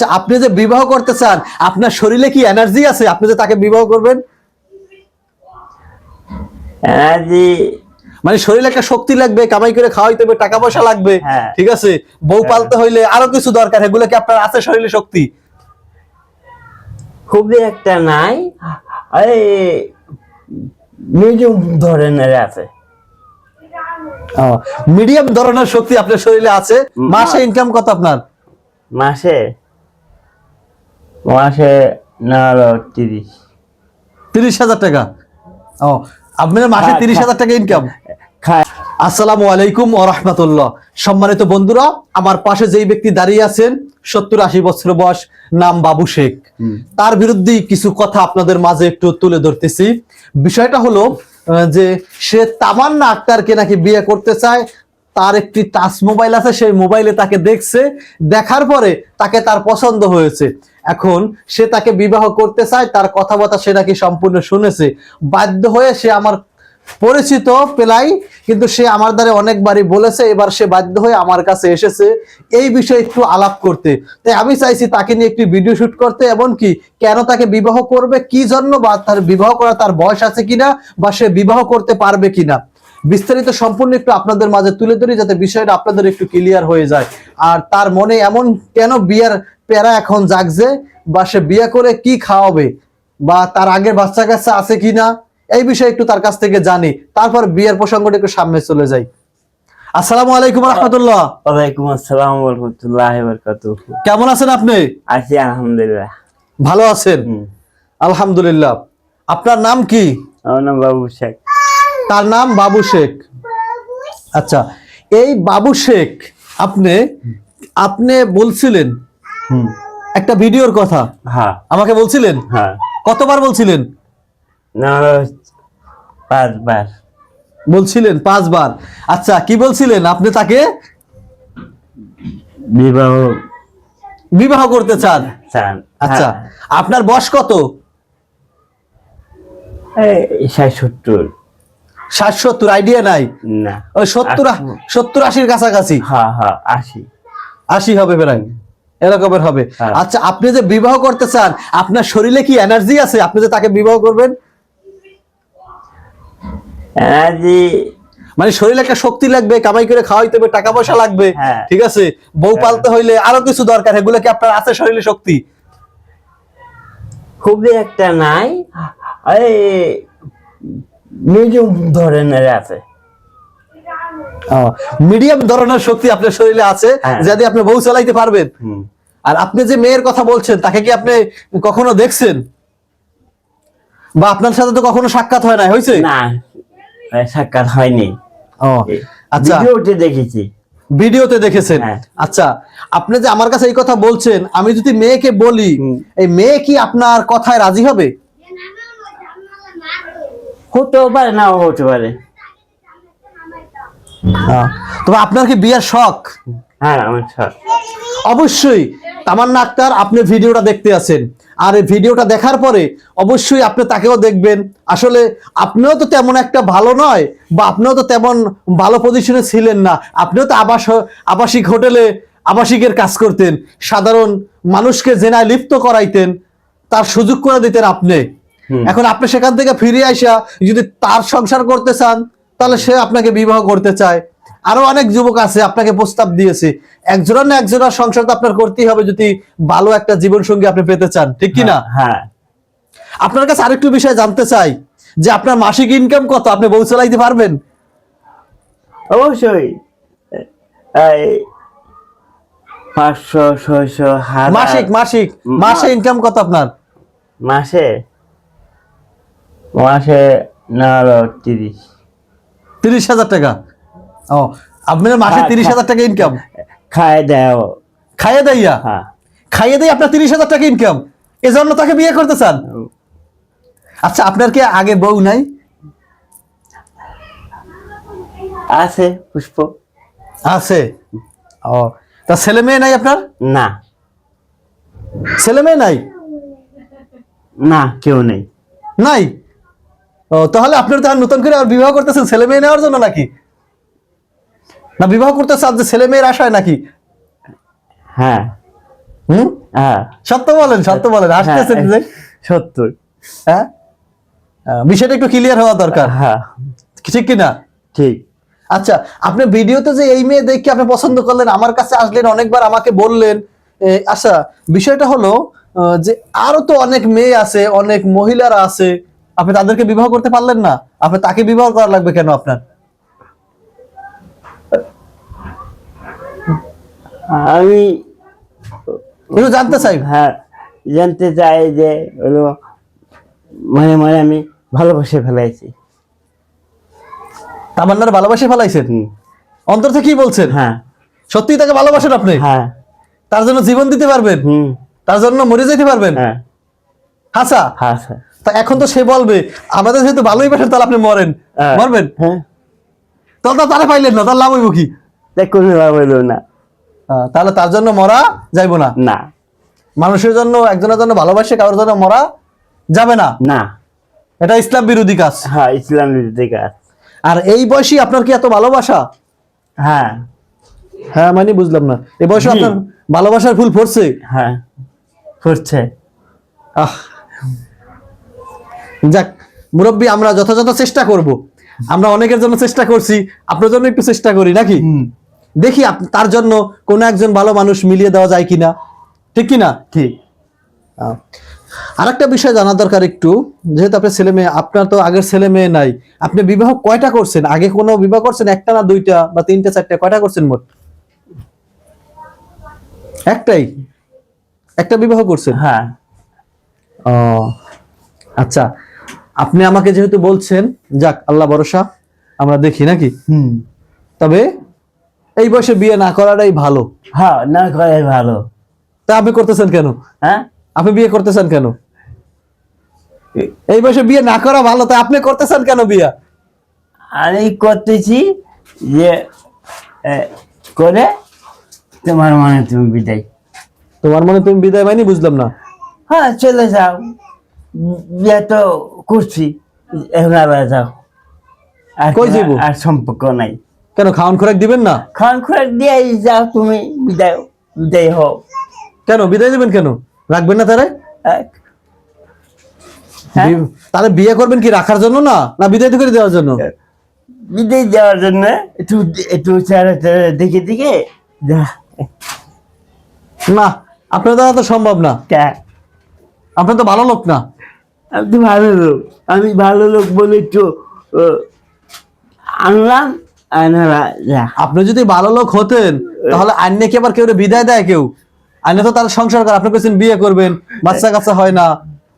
আচ্ছা আপনি যে বিবাহ করতে চান আপনার শরীরে কি এনার্জি আছে? আপনি যে তাকে বিবাহ করবেন? এনার্জি মানে শরীরে একটা শক্তি লাগবে কামাই করে খাওয়াইতে হবে টাকা পয়সা লাগবে হ্যাঁ। ঠিক আছে? বউ পালতে হইলে আরও কিছু দরকার এগুলো কি আপনার আছে শরীরে শক্তি? খুবই একটা নাই মিডিয়াম ধরনের আছে। মিডিয়াম ধরনের শক্তি আপনার শরীরে আছে মাসে ইনকাম কত আপনার? মাসে মাসে না হলো তিরিশ। তিরিশ হাজার টাকা? ও আপনার মাসে তিরিশ। হাজার টাকা ইনকাম আসসালামু আলাইকুম ও রহমতুল্লাহ। সম্মানিত বন্ধুরা আমার পাশে যেই ব্যক্তি দাঁড়িয়ে আছেন সত্তর আশি বছর বয়স নাম বাবু শেখ। তার বিরুদ্ধে কিছু কথা আপনাদের মাঝে একটু তুলে ধরতেছি। বিষয়টা হলো যে সে তামান্না আক্তারকে নাকি বিয়ে করতে চায় তার একটি টাচ মোবাইল আছে সেই মোবাইলে তাকে দেখছে দেখার পরে তাকে তার পছন্দ হয়েছে। এখন সে তাকে বিবাহ করতে চায়, তার কথাবার্তা সে নাকি সম্পূর্ণ শুনেছে। বাধ্য হয়ে সে আমার পরিচিত পেলাই, কিন্তু সে আমার দ্বারে অনেকবারই বলেছে, এবার সে বাধ্য হয়ে আমার কাছে এসেছে এই বিষয়ে একটু আলাপ করতে। তাই আমি চাইছি তাকে নিয়ে একটি ভিডিও শুট করতে, এমনকি কেন তাকে বিবাহ করবে, কি জন্য বা তার বিবাহ করা তার বয়স আছে কিনা, বা সে বিবাহ করতে পারবে কিনা। বিস্তারিত সম্পূর্ণ একটু আপনাদের মাঝে তুলে ধরি যাতে বিষয়টা আপনাদের একটু ক্লিয়ার হয়ে যায়। আর তার মনে এমন কেন বিয়ের প্যারা এখন জাগছে? বা সে বিয়ে করে কি খাওয়াবে? বা তার আগের বাচ্চা কাচ্চা আছে কিনা? এই বিষয়ে একটু তার কাছ থেকে জানি। তারপর বিয়ের প্রসঙ্গটা একটু সামনে চলে যাই। আসসালামু আলাইকুম রহমতুল্লাহ। ওয়ালাইকুম আসসালাম রহমতুল্লাহ কেমন আছেন আপনি? আছি আলহামদুলিল্লাহ। ভালো আছেন? আলহামদুলিল্লাহ। আপনার নাম কি? আমার নাম বাবু শেখ। তার নাম বাবু শেখ। আচ্ছা এই বাবু শেখ আপনি আপনি বলছিলেন হুম। একটা ভিডিওর কথা। হ্যাঁ। আমাকে বলছিলেন? হ্যাঁ। কতবার বলছিলেন? না পাঁচবার। বলছিলেন পাঁচবার। আচ্ছা কি বলছিলেন? আপনি তাকে বিবাহ বিবাহ করতে চান? আচ্ছা আপনার বয়স কত? হ্যাঁ। ষাট সত্তর। ষাট সত্তর আইডিয়া নাই? না। ওই সত্তর সত্তর আশির কাছাকাছি? হ্যাঁ হ্যাঁ আশি। আশি হবে প্রায় এরকমের হবে। হ্যাঁ। আচ্ছা আপনি যে বিবাহ করতে চান আপনার শরীরে কি এনার্জি আছে? আপনি যে তাকে বিবাহ করবেন? এনার্জি মানে শরীরে একটা শক্তি লাগবে কামাই করে খাওয়াইতে হবে টাকা পয়সা লাগবে হ্যাঁ। ঠিক আছে? বউ পালতে হইলে আরও কিছু দরকার এগুলো কি আপনার আছে শরীরে শক্তি? খুবই একটা নাই। মিডিয়াম ধরনের আছে। মিডিয়াম ধরনের শক্তি আপনার শরীরে আছে হ্যাঁ। যদি আপনি বউ চালাইতে পারবেন। আর আপনি যে মেয়ের কথা বলছেন তাকে কি আপনি কখনো দেখছেন? বা আপনার সাথে তো কখনো সাক্ষাৎ হয় না হয়েছে? না সাক্ষাৎ হয়নি। ও, আচ্ছা। ভিডিওতে দেখেছি। ভিডিওতে দেখেছেন? হ্যাঁ। আচ্ছা আপনি যে আমার কাছে এই কথা বলছেন আমি যদি মেয়েকে বলি এই মেয়ে কি আপনার কথায় রাজি হবে? হতেও পারে নাও হতে পারে। তবে আপনার কি বিয়ের শখ? হ্যাঁ আমার সব অবশ্যই। তামান্না আক্তার আপনি ভিডিওটা দেখতে আছেন। আর এই ভিডিওটা দেখার পরে অবশ্যই আপনি তাকেও দেখবেন। আসলে আপনিও তো তেমন একটা ভালো নয় বা আপনিও তো তেমন ভালো পজিশনে ছিলেন না। আপনিও তো আবাস আবাসিক হোটেলে আবাসিকের কাজ করতেন। সাধারণ মানুষকে জেনায় লিপ্ত করাইতেন। তার সুযোগ করে দিতেন আপনি। এখন আপনি সেখান থেকে ফিরে আসা যদি তার সংসার করতে চান তাহলে সে আপনাকে বিবাহ করতে চায়। আরও অনেক যুবক আছে আপনাকে প্রস্তাব দিয়েছে। একজনের না একজনের সংসার তো আপনার করতেই হবে যদি ভালো একটা জীবন সঙ্গী আপনি পেতে চান ঠিক কি না? হ্যাঁ আপনার কাছে আরেকটু বিষয় জানতে চাই যে আপনার মাসিক ইনকাম কত? আপনি বউ চালাইতে পারবেন? অবশ্যই। এই পাঁচশো ছয়শো মাসিক মাসিক। মাসে ইনকাম কত আপনার? মাসে? মাসে না হলো তিরিশ। তিরিশ হাজার টাকা? ও আপনার মাসে তিরিশ হাজার টাকা ইনকাম খায় দেও খাইয়ে দেয়া হ্যাঁ। খাইয়ে দেয় আপনার তিরিশ হাজার টাকা ইনকাম এজন্য তাকে বিয়ে করতে চান? আচ্ছা আপনার কি আগে বউ নাই? আছে পুষ্প। আছে? ও তা ছেলে মেয়ে নাই আপনার? না। ছেলে মেয়ে নাই? না কেউ নেই। নাই? ও তাহলে আপনার তাহলে নতুন করে আর বিবাহ করতেছেন ছেলে মেয়ে নেওয়ার জন্য নাকি? না বিবাহ করতে চান যে ছেলে মেয়ের আশায় নাকি? হ্যাঁ। হুম? হ্যাঁ। সত্য বলেন সত্য বলেন হাসতেছেন যে? সত্তর হ্যাঁ? বিষয়টা একটু ক্লিয়ার হওয়া দরকার। হ্যাঁ। ঠিক কিনা? ঠিক। আচ্ছা আপনি ভিডিওতে যে এই মেয়ে দেখে আপনি পছন্দ করলেন আমার কাছে আসলেন অনেকবার আমাকে বললেন আচ্ছা বিষয়টা হলো যে আরও তো অনেক মেয়ে আছে অনেক মহিলারা আছে আপনি তাদেরকে বিবাহ করতে পারলেন না আপনি তাকে বিবাহ করা লাগবে কেন আপনার? আমি একটু জানতে চাই। হ্যাঁ জানতে চাই যে হলো মানে মানে আমি ভালোবাসে ফেলাইছি। তামান্নার ভালোবাসে ফেলাইছেন? অন্তর থেকে কি বলছেন? হ্যাঁ। সত্যি তাকে ভালোবাসেন আপনি? হ্যাঁ। তার জন্য জীবন দিতে পারবেন? হুম। তার জন্য মরে যেতে পারবেন? হ্যাঁ। হাসা? স্যার তা এখন তো সে বলবে আমাদের যেহেতু ভালোই বাসেন তাহলে আপনি মরেন। হ্যাঁ। মরবেন? হ্যাঁ। তাহলে তো তারা পাইলেন না তার লাভ হইব কি? কোনো বলল না। তাহলে তার জন্য মরা যাইব না? না। মানুষের জন্য একজনের জন্য ভালোবাসে কারোর জন্য মরা যাবে না? না। এটা ইসলাম বিরোধী কাজ। হ্যাঁ ইসলাম বিরোধী কাজ। আর এই বয়সী আপনার কি এত ভালোবাসা? হ্যাঁ। হ্যাঁ মানে বুঝলাম না। এই বয়সে আপনার ভালোবাসার ফুল ফুটছে? হ্যাঁ। করছে আহ। যাক মুরব্বী আমরা যথাযথ চেষ্টা করব। আমরা অনেকের জন্য চেষ্টা করছি আপনার জন্য একটু চেষ্টা করি নাকি? দেখি তার জন্য কোনো একজন ভালো মানুষ মিলিয়ে দেওয়া যায় কিনা। ঠিক কিনা? ঠিক আহ, আরেকটা বিষয় জানা দরকার একটু। যেহেতু আপনার ছেলে মেয়ে আপনার তো আগের ছেলে মেয়ে নাই। আপনি বিবাহ কয়টা করছেন? আগে কোনো বিবাহ করছেন? একটা না দুইটা বা তিনটা চারটা? কয়টা করছেন মোট? একটাই? একটা বিবাহ করছেন? হ্যাঁ। ও আচ্ছা। আপনি আমাকে যেহেতু বলছেন যাক আল্লাহ ভরসা আমরা দেখি নাকি? হুম। তবে এই বয়সে বিয়ে না করাটাই ভালো। হ্যাঁ না করে ভালো। তা আপনি করতেছেন কেন? হ্যাঁ? আপনি বিয়ে করতেছেন কেন? এই বয়সে বিয়ে না করা ভালো তাই আপনি করতেছেন কেন বিয়ে? আমি করতেছি যে করে তোমার মনে তুমি বিদায়। তোমার মনে তুমি বিদায় মাইনি বুঝলাম না। হ্যাঁ চলে যাও। বিয়ে তো করছি এখন যাও। আর কই আর সম্পর্ক নাই। কেন খাওয়ান খোরাক দিবেন না? খান খুঁড়ে দিয়ে যাও তুমি বিদায় বিদায় হও। কেন বিদায় দিবেন কেন? রাখবেন না তারে তাহলে বিয়ে করবেন কি রাখার জন্য না? না বিদায় করে দেওয়ার জন্য? বিদায় দেওয়ার জন্য একটু একটু দেখে দেখে না আপনার দ্বারা তো সম্ভব না। আপনার তো ভালো লোক না। আমি তো ভালো লোক। আমি ভালো লোক বলে একটু আনলাম আপনি যদি ভালো লোক হতেন তাহলে আইনে কি আবার কেউ বিদায় দেয় কেউ? আইনে তো তার সংসার করে আপনি কেছেন বিয়ে করবেন বাচ্চা কাচ্চা হয় না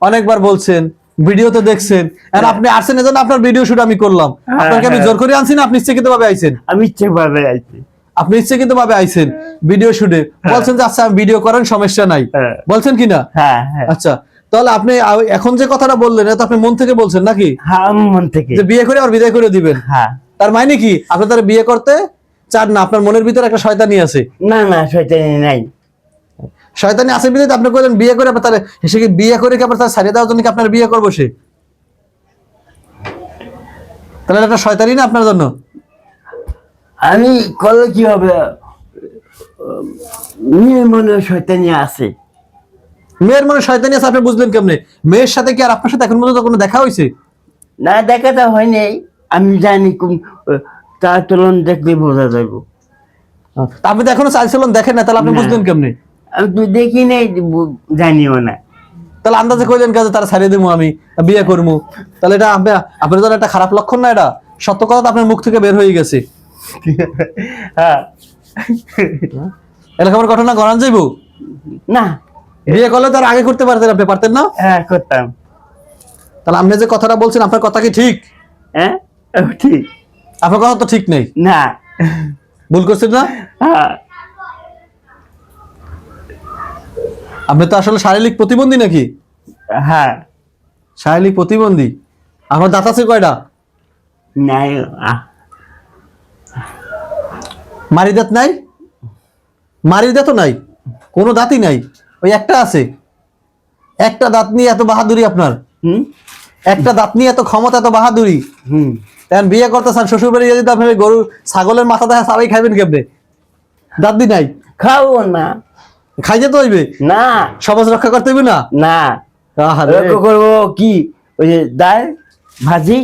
অনেকবার বলছেন ভিডিও ভিডিওতে দেখছেন আর আপনি আসছেন এজন্য আপনার ভিডিও শুট আমি করলাম। আপনাকে আমি জোর করে আনছি না আপনি ইচ্ছাকৃত ভাবে আইছেন? আমি ইচ্ছে ভাবে আছি আপনি ইচ্ছাকৃত ভাবে আইছেন ভিডিও শুটে বলছেন যে আচ্ছা ভিডিও করেন সমস্যা নাই। হ্যাঁ। বলছেন কি না? হ্যাঁ হ্যাঁ। আচ্ছা তাহলে আপনি এখন যে কথাটা বললেন এটা আপনি মন থেকে বলছেন নাকি? হ্যাঁ মন থেকে। যে বিয়ে করে আর বিদায় করে দিবেন। হ্যাঁ। তার মানে কি? আপনি তার বিয়ে করতে চান না আপনার মনের ভিতরে একটা শয়তানি আছে। না না শয়তানি নাই। শয়তানি আছে বিদায় আপনি কইলেন বিয়ে করে তার সে কি বিয়ে করে কি আবার তার ছাড়িয়ে দেওয়ার জন্য কি আপনার বিয়ে করব সে? তাহলে এটা একটা শয়তানি না আপনার জন্য? আমি করলে কি হবে? মনে শয়তানি আছে। মেয়ের মনে শয়তানি আছে আপনি বুঝলেন কেমনে? মেয়ের সাথে কি আর আপনার সাথে এখন পর্যন্ত কোনো দেখা হয়েছে? না দেখা তো হয়নি। আমি জানি কোন তার তুলন দেখলে বোঝা যাইব। আপনি তো এখনও চাইছিলেন দেখেন না তাহলে আপনি বুঝলেন কেমনে? আমি তো দেখি নাই জানিও না। তাহলে আন্দাজে কইলেন কাজে তারা ছাড়িয়ে দেবো আমি বিয়ে করব তাহলে এটা আপনার জন্য একটা খারাপ লক্ষণ না এটা? সত্য কথা আপনার মুখ থেকে বের হয়ে গেছে। হ্যাঁ। এরকম ঘটনা গড়ান যাইবো? না। বিয়ে করলে তার আগে করতে পারতেন আপনি পারতেন না? হ্যাঁ করতাম। তাহলে আপনি যে কথাটা বলছেন আপনার কথা কি ঠিক? হ্যাঁ? ঠিক। আপনার কথা তো ঠিক নেই। না। ভুল করছেন না? হ্যাঁ। আপনি তো আসলে শারীরিক প্রতিবন্ধী নাকি? হ্যাঁ। শারীরিক প্রতিবন্ধী। আমার দাঁত আছে কয়টা? নাই মারি দাঁত নাই? মারি দাঁতও নাই? কোনো দাঁতই নাই? ওই একটা আছে। একটা দাঁত নিয়ে এত বাহাদুরি আপনার? হুম? একটা দাঁত নিয়ে এত ক্ষমতা এত বাহাদুরি? হুম। এখন বিয়ে করতে চান শ্বশুর বাড়ি যদি আপনি গরু ছাগলের মাথা দেখা সবাই খাবেন কেমনে? দাঁত দি নাই? খাব না। খাইতে তো হইবে? না। সমাজ রক্ষা করতে হইবে না? না। লক্ষ্য করব কি? ওই যে ডাল ভাজি।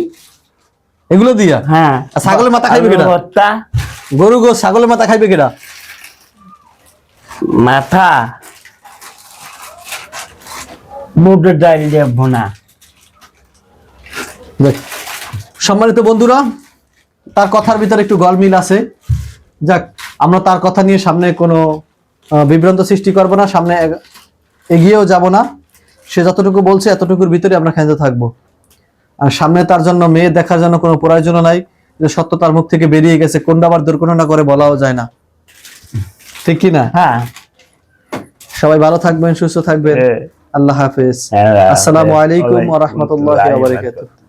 এগুলো দিয়া? হ্যাঁ। ছাগলের মাথা খাইবে কেডা? ভর্তা। গরু গো ছাগলের মাথা খাইবে কেটা মাথা। মুগের ডাল দিয়ে ভোনা। সম্মানিত বন্ধুরা তার কথার ভিতরে একটু গলমিল আছে। যাক আমরা তার কথা নিয়ে সামনে কোনো বিভ্রান্ত সৃষ্টি করব না সামনে এগিয়েও যাব না। সে যতটুকু বলছে এতটুকুর ভিতরে আমরা খেতে থাকব। আর সামনে তার জন্য মেয়ে দেখার জন্য কোনো প্রয়োজনও নাই যে সত্য তার মুখ থেকে বেরিয়ে গেছে কোনটা আবার দুর্ঘটনা করে বলাও যায় না। ঠিক কি না? হ্যাঁ। সবাই ভালো থাকবেন সুস্থ থাকবেন। হ্যাঁ। আল্লাহ হাফেজ। হ্যাঁ, আসসালামু আলাইকুম ওয়া রাহমাতুল্লাহি ওয়া বারাকাতুহু।